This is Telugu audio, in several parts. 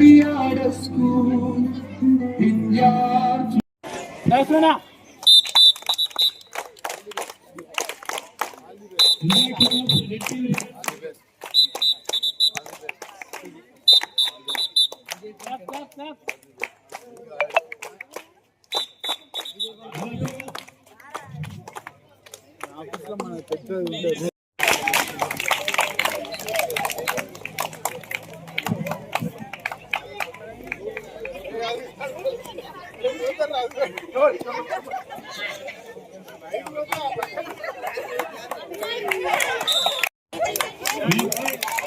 be out of school in. Nice,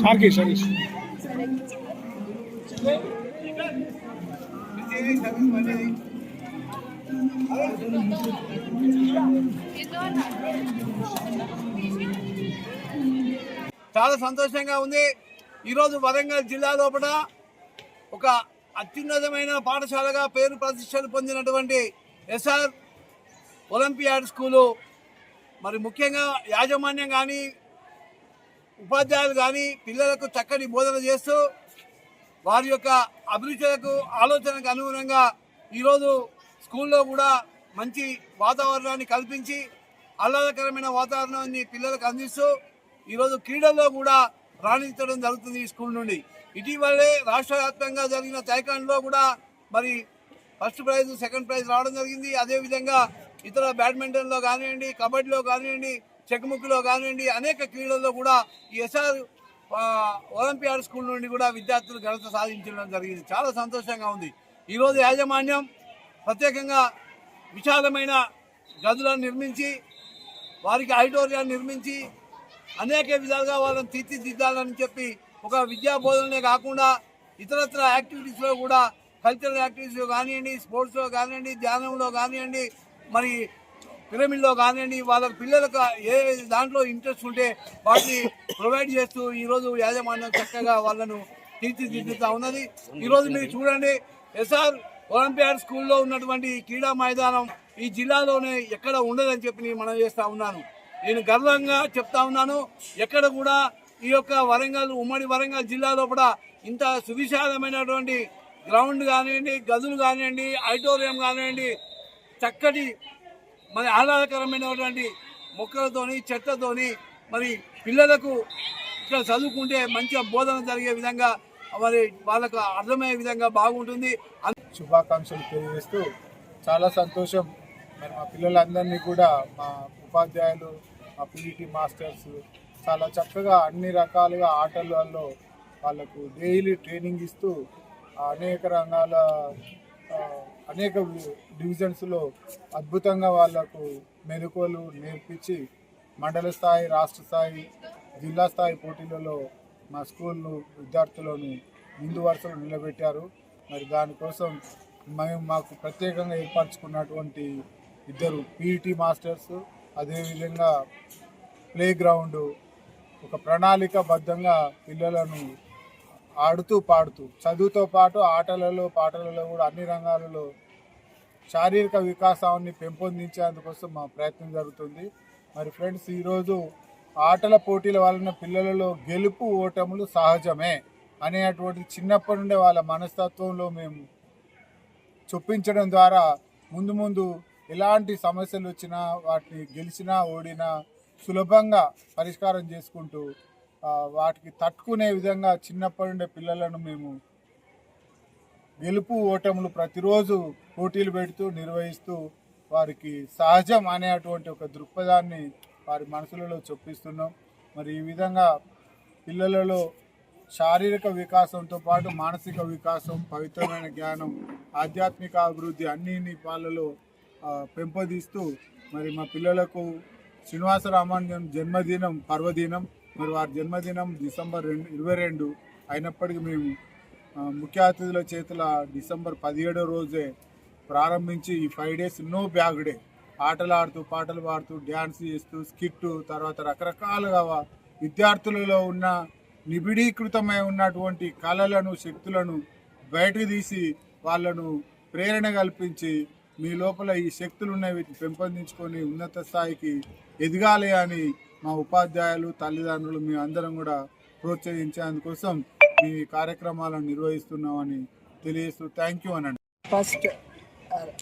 సార్కి సార్ చాలా సంతోషంగా ఉంది. ఈరోజు వరంగల్ జిల్లా లోపల ఒక అత్యున్నతమైన పాఠశాలగా పేరు ప్రతిష్టలు పొందినటువంటి ఎస్ఆర్ ఒలింపియాడ్ స్కూలు మరి ముఖ్యంగా యాజమాన్యం కానీ ఉపాధ్యాయులు కానీ పిల్లలకు చక్కటి బోధన చేస్తూ వారి యొక్క అభిరుచులకు ఆలోచనకు అనుగుణంగా ఈరోజు స్కూల్లో కూడా మంచి వాతావరణాన్ని కల్పించి ఆహ్లాదకరమైన వాతావరణాన్ని పిల్లలకు అందిస్తూ ఈరోజు క్రీడల్లో కూడా రాణించడం జరుగుతుంది ఈ స్కూల్ నుండి. ఇటీవలే రాష్ట్ర వ్యాప్తంగా జరిగిన తైకాండ్లో కూడా మరి ఫస్ట్ ప్రైజ్ సెకండ్ ప్రైజ్ రావడం జరిగింది. అదేవిధంగా ఇతర బ్యాడ్మింటన్లో కానివ్వండి కబడ్డీలో కానివ్వండి చెక్ముక్లో కానివ్వండి అనేక క్రీడల్లో కూడా ఈ ఎస్ఆర్ ఒలింపియాడ్ స్కూల్ నుండి కూడా విద్యార్థులు ఘనత సాధించడం జరిగింది. చాలా సంతోషంగా ఉంది. ఈరోజు యాజమాన్యం ప్రత్యేకంగా విశాలమైన గదులను నిర్మించి వారికి ఆడిటోరియాన్ని నిర్మించి అనేక విధాలుగా వాళ్ళని తీర్చిదిద్దాలని చెప్పి ఒక విద్యా బోధనలే కాకుండా ఇతరత్ర యాక్టివిటీస్లో కూడా కల్చరల్ యాక్టివిటీస్లో కానివ్వండి స్పోర్ట్స్లో కానివ్వండి ధ్యానంలో కానివ్వండి మరి పిరమిడ్లో కానివ్వండి వాళ్ళ పిల్లలకు ఏ దాంట్లో ఇంట్రెస్ట్ ఉంటే వాటిని ప్రొవైడ్ చేస్తూ ఈరోజు యాజమాన్యం చక్కగా వాళ్ళను తీర్చిదిద్దుతా ఉన్నది. ఈరోజు మీరు చూడండి ఎస్ఆర్ ఒలింపియాడ్ స్కూల్లో ఉన్నటువంటి క్రీడా మైదానం ఈ జిల్లాలోనే ఎక్కడ ఉండదని చెప్పి నేను మనం చేస్తూ ఉన్నాను. నేను గర్వంగా చెప్తా ఉన్నాను ఎక్కడ కూడా ఈ యొక్క వరంగల్ ఉమ్మడి వరంగల్ జిల్లాలో కూడా ఇంత సువిశాలమైనటువంటి గ్రౌండ్ కానివ్వండి గదులు కానివ్వండి ఆడిటోరియం కానివ్వండి చక్కటి మరి ఆహ్లాదకరమైనటువంటి మొక్కలతోని చెట్లతోని మరి పిల్లలకు ఇక్కడ చదువుకుంటే మంచిగా బోధన జరిగే విధంగా మరి వాళ్ళకు అర్థమయ్యే విధంగా బాగుంటుంది. శుభాకాంక్షలు తెలియజేస్తూ చాలా సంతోషం. మరి మా పిల్లలందరినీ కూడా మా ఉపాధ్యాయులు మా పీఈటీ మాస్టర్స్ చాలా చక్కగా అన్ని రకాలుగా ఆటలలో వాళ్ళకు డైలీ ట్రైనింగ్ ఇస్తూ అనేక రంగాల అనేక డివిజన్స్లో అద్భుతంగా వాళ్ళకు మెలకువలు నేర్పించి మండల స్థాయి రాష్ట్ర స్థాయి జిల్లా స్థాయి పోటీలలో మా స్కూళ్ళు విద్యార్థులను ముందు వరుసలో నిలబెట్టారు. మరి దానికోసం మేము మాకు ప్రత్యేకంగా ఏర్పరచుకున్నటువంటి ఇద్దరు పీఈటీ మాస్టర్స్ అదేవిధంగా ప్లే గ్రౌండ్ ఒక ప్రణాళికబద్ధంగా పిల్లలను ఆడుతూ పాడుతూ చదువుతో పాటు ఆటలలో పాటలలో కూడా అన్ని రంగాలలో శారీరక వికాసాన్ని పెంపొందించేందుకోసం మా ప్రయత్నం జరుగుతుంది. మరి ఫ్రెండ్స్ ఈరోజు ఆటల పోటీల వలన పిల్లలలో గెలుపు ఓటములు సహజమే అనేటువంటి చిన్నప్పటి నుండే వాళ్ళ మనస్తత్వంలో మేము చొప్పించడం ద్వారా ముందు ముందు ఎలాంటి సమస్యలు వచ్చినా వాటిని గెలిచినా ఓడినా సులభంగా పరిష్కారం చేసుకుంటూ వాటికి తట్టుకునే విధంగా చిన్నప్పటి నుండే పిల్లలను మేము గెలుపు ఓటములు ప్రతిరోజు పోటీలు పెడుతూ నిర్వహిస్తూ వారికి సహజం అనేటువంటి ఒక దృక్పథాన్ని వారి మనసులలో చొప్పిస్తున్నాం. మరి ఈ విధంగా పిల్లలలో శారీరక వికాసంతో పాటు మానసిక వికాసం పవిత్రమైన జ్ఞానం ఆధ్యాత్మిక అభివృద్ధి అన్ని పాలలో పెంపొదిస్తూ పెంపొందిస్తూ మరి మా పిల్లలకు శ్రీనివాస రామానుజన్ జన్మదినం పర్వదినం మరి వారి జన్మదినం డిసెంబర్ రెండు ఇరవై రెండు అయినప్పటికీ మేము ముఖ్య అతిథుల చేతుల డిసెంబర్ పదిహేడో రోజే ప్రారంభించి ఈ five days no bag day. ఆటలు ఆడుతూ పాటలు పాడుతూ డ్యాన్స్ చేస్తూ స్కిట్ తర్వాత రకరకాలుగా విద్యార్థులలో ఉన్న నిబిడీకృతమై ఉన్నటువంటి కళలను శక్తులను బయటకు తీసి వాళ్ళను ప్రేరణ కల్పించి మీ లోపల ఈ శక్తులు ఉన్నవి పెంపొందించుకొని ఉన్నత స్థాయికి ఎదగాలి అని మా ఉపాధ్యాయులు తల్లిదండ్రులు మీ అందరం కూడా ప్రోత్సహించేందుకోసం ఈ కార్యక్రమాలను నిర్వహిస్తున్నామని తెలియజేస్తూ థ్యాంక్ యూ అనండి. ఫస్ట్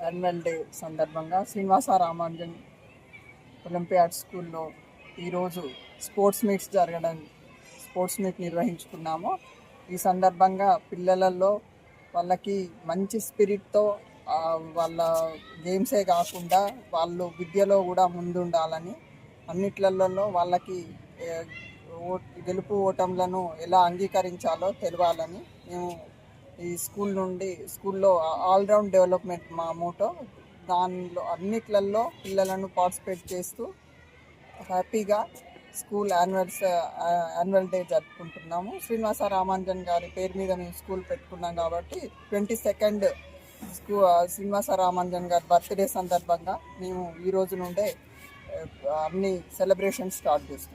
యాన్యువల్ డే సందర్భంగా శ్రీనివాస రామానుజన్ ఒలింపియాడ్ స్కూల్లో ఈరోజు స్పోర్ట్స్ మీట్స్ జరగడం స్పోర్ట్స్ మీట్ నిర్వహించుకున్నాము. ఈ సందర్భంగా పిల్లలలో వాళ్ళకి మంచి స్పిరిట్తో వాళ్ళ గేమ్సే కాకుండా వాళ్ళు విద్యలో కూడా ముందుండాలని అన్నిట్లలో వాళ్ళకి ఓ- గెలుపు ఓటంలను ఎలా అంగీకరించాలో తెలవాలని మేము ఈ స్కూల్ నుండి స్కూల్లో ఆల్రౌండ్ డెవలప్మెంట్ మా మోటో దానిలో అన్నిట్లలో పిల్లలను పార్టిసిపేట్ చేస్తూ హ్యాపీగా స్కూల్ యాన్యువల్స్ యాన్యువల్ డే జరుపుకుంటున్నాము. శ్రీనివాస రామానుజన్ గారి పేరు మీద మేము స్కూల్ పెట్టుకున్నాం కాబట్టి ట్వంటీ సెకండ్ స్కూ శ్రీనివాస రామానుజన్ గారి బర్త్డే సందర్భంగా మేము ఈ రోజు నుండే अपनी सेलिब्रेशन स्टार्ट यूज़